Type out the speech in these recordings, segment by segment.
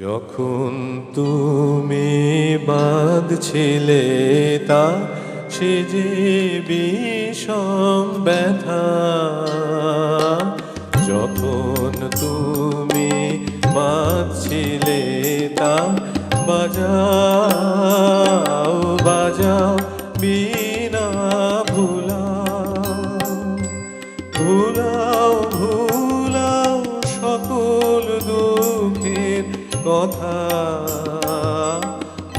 যখন তুমি বাঁধছিলে তা, সে যে বিষম ব্যথা। যখন তুমি বাঁধছিলে তা, বাজাও বাজাও বিনা ভুলা। কথা,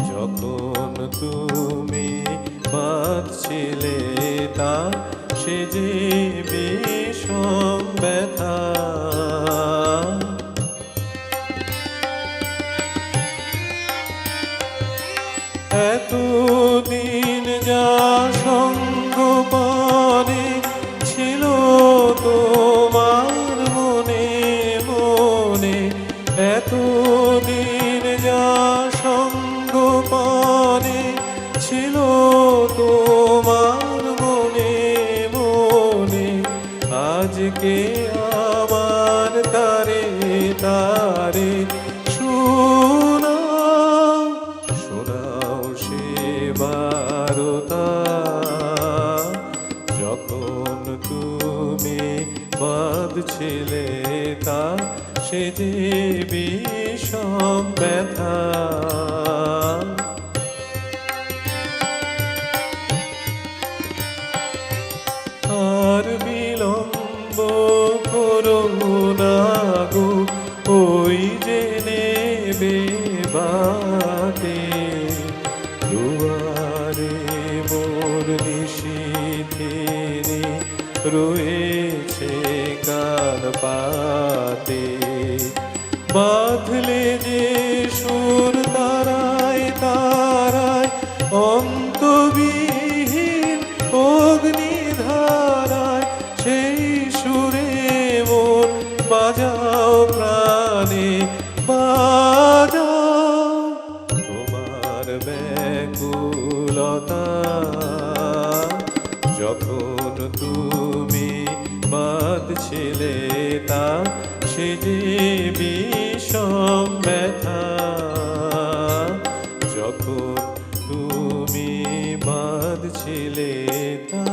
যখন তুমি পাচ্ছিলে তা, সে যে বিষম ব্যথা। এতদিন যা সঙ্গ পানে ছিল তোমার মনে মনে এতদিন যা সঙ্গ পানে ছিল তোমার মনে মনে, আজকে আমার তারে তারে সে যখন বাঁধছিলে তা, সে বিষম ব্যথা। আর বিলম্ব করো না গো, ওই যে নেবে বাটে দুয়ারে মোর নিশীথিনী রয়েছে কান পাতে। বাঁধলে যে বাজাও প্রাণে, বাজাও তোমার ব্যাকুলতা। যখন তুমি বাঁধছিলে তা, সে যে বিষম ব্যথা। যখন তুমি বাঁধছিলে তা